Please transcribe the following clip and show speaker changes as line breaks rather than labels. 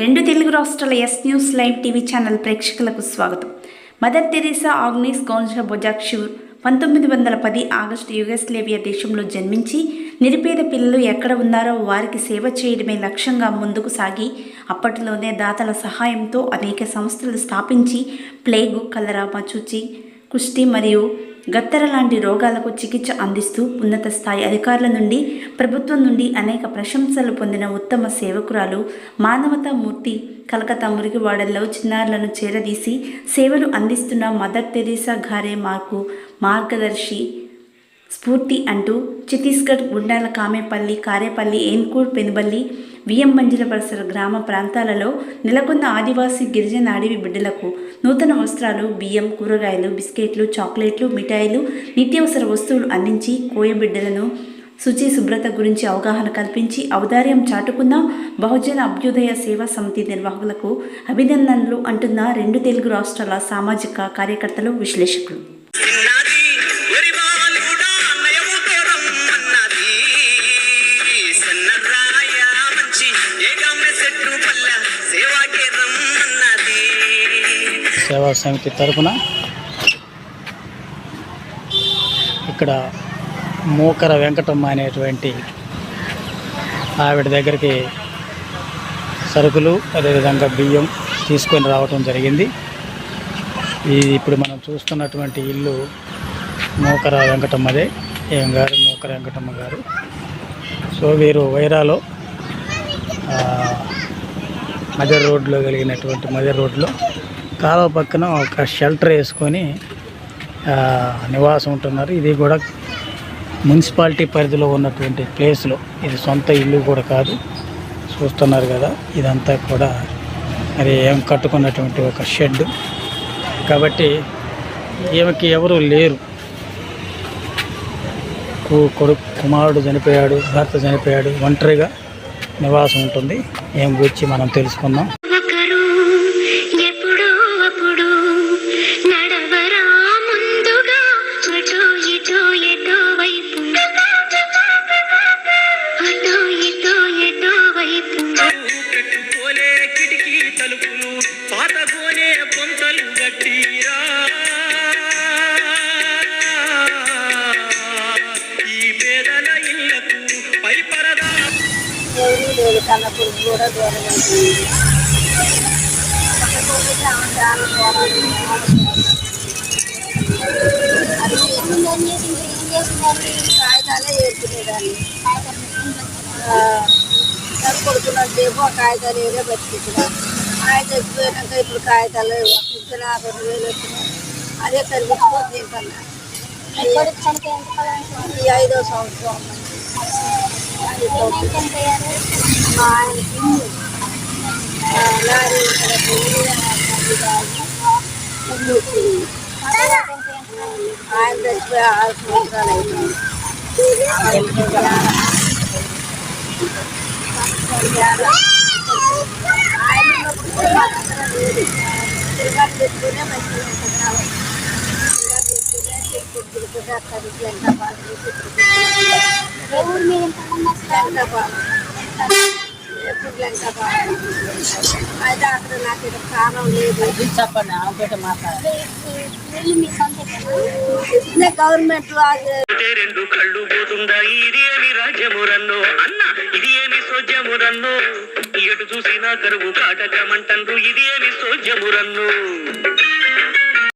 రెండు తెలుగు రాష్ట్రాల S news live TV channel ప్రేక్షకులకు స్వాగతం. Mother Teresa Agnes Gonxha Bojaxhiu పంతొమ్మిది వందల పది ఆగస్టు యుగస్లేవియా దేశంలో జన్మించి నిరుపేద పిల్లలు ఎక్కడ ఉన్నారో వారికి సేవ చేయడమే లక్ష్యంగా ముందుకు సాగి అప్పట్లోనే దాతల సహాయంతో అనేక సంస్థలు స్థాపించి ప్లేగు కలరా మచుచి కుష్టి మరియు గత్తర లాంటి రోగాలకు చికిత్స అందిస్తూ ఉన్నత స్థాయి అధికారుల నుండి ప్రభుత్వం నుండి అనేక ప్రశంసలు పొందిన ఉత్తమ సేవకురాలు మానవతా మూర్తి కలకత్తా మురికివాడల్లో చిన్నారులను చేరదీసి సేవలు అందిస్తున్న మదర్ తెరీసా ఘారే మాకు మార్గదర్శి స్ఫూర్తి అంటూ ఛత్తీస్గఢ్ గుండాల కామేపల్లి కారేపల్లి ఏన్కూర్ పెనుబల్లి విఎం మంజుల పరిసర గ్రామ ప్రాంతాలలో నెలకొన్న ఆదివాసీ గిరిజన అడవి బిడ్డలకు నూతన వస్త్రాలు బియ్యం కూరగాయలు బిస్కెట్లు చాక్లెట్లు మిఠాయిలు నిత్యావసర వస్తువులు అందించి కోయ బిడ్డలను శుచి శుభ్రత గురించి అవగాహన కల్పించి ఔదార్యం చాటుకున్న బహుజన అభ్యుదయ సేవా సమితి నిర్వాహకులకు అభినందనలు అంటున్న రెండు తెలుగు రాష్ట్రాల సామాజిక కార్యకర్తలు విశ్లేషకులు.
సేవా సమితి తరఫున ఇక్కడ మూకర వెంకటమ్మ అనేటువంటి ఆవిడ దగ్గరికి సరుకులు అదేవిధంగా బియ్యం తీసుకొని రావటం జరిగింది. ఈ ఇప్పుడు మనం చూస్తున్నటువంటి ఇల్లు మూకర వెంకటమ్మదే ఏం గారు మూకర వెంకటమ్మ గారు. సో వీరు వైరాలో మదర్ రోడ్లో కలిగినటువంటి మదర్ రోడ్లో కాలువ పక్కన ఒక షెల్టర్ వేసుకొని నివాసం ఉంటున్నారు. ఇది కూడా మున్సిపాలిటీ పరిధిలో ఉన్నటువంటి ప్లేస్లో. ఇది సొంత ఇల్లు కూడా కాదు. చూస్తున్నారు కదా ఇదంతా కూడా మరి ఏం కట్టుకున్నటువంటి ఒక షెడ్ కాబట్టి ఈమెకి ఎవరు లేరు. కు- కొడుకు కుమారుడు చనిపోయాడు భర్త చనిపోయాడు ఒంటరిగా నివాసం ఉంటుంది. ఏం గురించి మనం తెలుసుకుందాం.
ఎవరు లేదు కన్నప్పుడు కూడా దూరం ఉంటుంది కాగితాలే వేసుకునేదాన్ని కొడుకున్నంతసేపు ఆ కాగితాలు ఏదో బతికించిన ఆయన చచ్చిపోయాక ఇప్పుడు కాగితాలు ఇచ్చిన రెండు వేలు వచ్చినాయి అదే కనిపించుకోవచ్చు దీనికన్నా ఈ ఐదో సంవత్సరం ఆయన చచ్చిపోయి ఆరు సంవత్సరాలు అయిపోయింది ఆయన ఉన్నప్పుడు కూడా మా దగ్గర లేదు. తిరగాలి పెట్టుకునే మంచిగా అయితే అక్కడ నాకు ఇక్కడ కారం లేదు చెప్పండి ఆమె మాట్లాడాలి
గవర్నమెంట్లో రెండు కళ్ళు పోతుందా? ఇది ఏమి రాజ్యమురన్నో అన్న ఇది ఏమి సోజ్యమురన్నో ఎటు చూసినా కరువు కాటకమంటండ్రు ఇది ఏమి సోజ్యమురన్నో